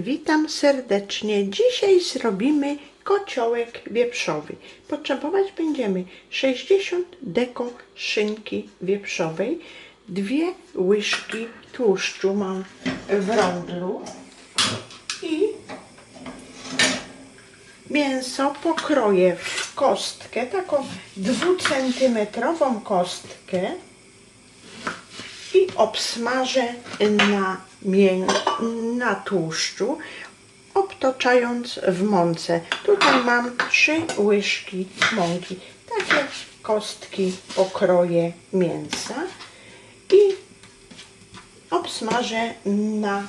Witam serdecznie. Dzisiaj zrobimy kociołek wieprzowy. Potrzebować będziemy 60 deko szynki wieprzowej, dwie łyżki tłuszczu mam w rondlu i mięso pokroję w kostkę, taką dwucentymetrową kostkę i obsmażę na, na tłuszczu, obtaczając w mące. Tutaj mam trzy łyżki mąki. Takie kostki pokroję mięsa i obsmażę na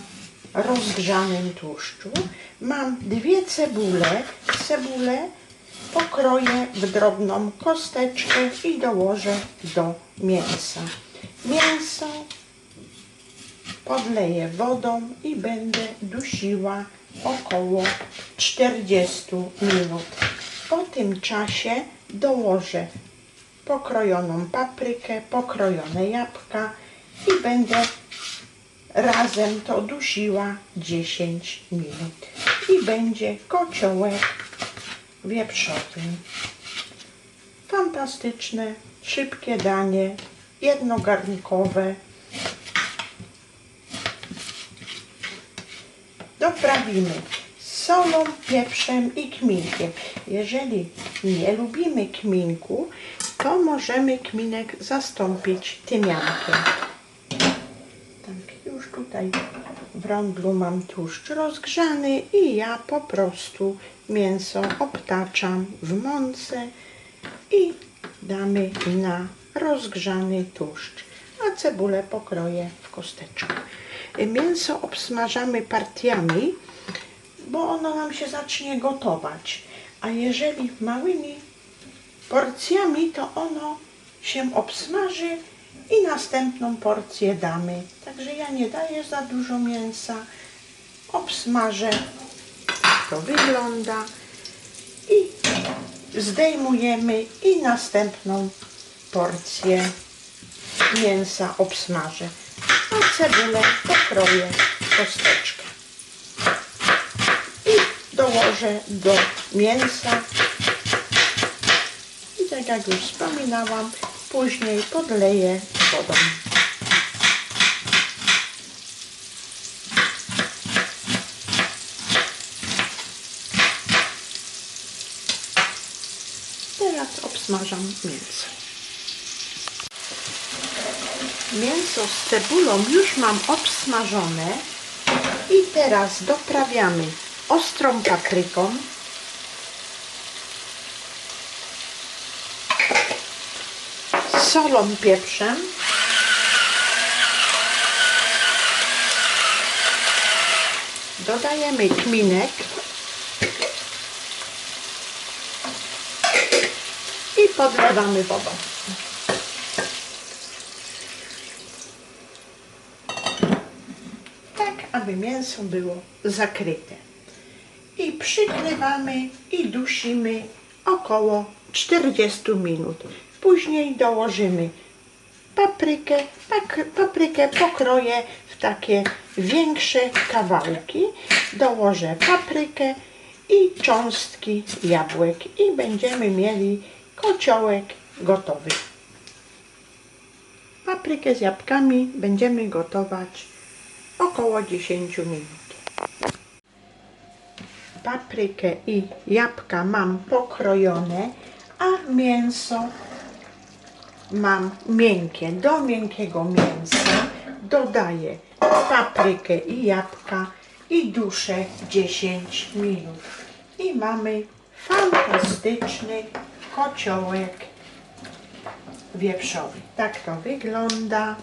rozgrzanym tłuszczu. Mam dwie cebule. Cebulę pokroję w drobną kosteczkę i dołożę do mięsa. Mięso podleję wodą i będę dusiła około 40 minut. Po tym czasie dołożę pokrojoną paprykę, pokrojone jabłka i będę razem to dusiła 10 minut. I będzie kociołek wieprzowy. Fantastyczne, szybkie danie, jednogarnkowe. Doprawimy solą, pieprzem i kminkiem. Jeżeli nie lubimy kminku, to możemy kminek zastąpić tymiankiem. Tak, już tutaj w rondlu mam tłuszcz rozgrzany i ja po prostu mięso obtaczam w mące i damy na rozgrzany tłuszcz, a cebulę pokroję w kosteczkę. Mięso obsmażamy partiami, bo ono nam się zacznie gotować, a jeżeli małymi porcjami, to ono się obsmaży i następną porcję damy. Także ja nie daję za dużo mięsa, obsmażę, tak to wygląda i zdejmujemy i następną porcję mięsa obsmażę. A cebulę pokroję kosteczkę. I dołożę do mięsa. I tak jak już wspominałam, później podleję wodą. Teraz obsmażam mięso. Mięso z cebulą już mam obsmażone i teraz doprawiamy ostrą papryką, solą, pieprzem, dodajemy kminek. I podlewamy wodą. tak aby mięso było zakryte. I przykrywamy i dusimy około 40 minut. Później dołożymy paprykę, paprykę pokroję w takie większe kawałki. Dołożę paprykę i cząstki jabłek i będziemy mieli kociołek gotowy. Paprykę z jabłkami będziemy gotować około 10 minut. Paprykę i jabłka mam pokrojone, a mięso mam miękkie. Do miękkiego mięsa dodaję paprykę i jabłka i duszę 10 minut. I mamy fantastyczny kociołek wieprzowy. Tak to wygląda.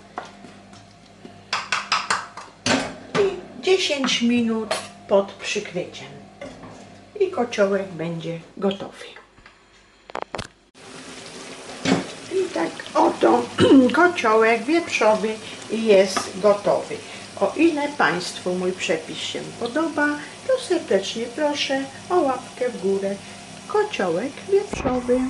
10 minut pod przykryciem. I kociołek będzie gotowy. I tak oto kociołek wieprzowy jest gotowy. O ile Państwu mój przepis się podoba, to serdecznie proszę o łapkę w górę. Kociołek wieprzowy.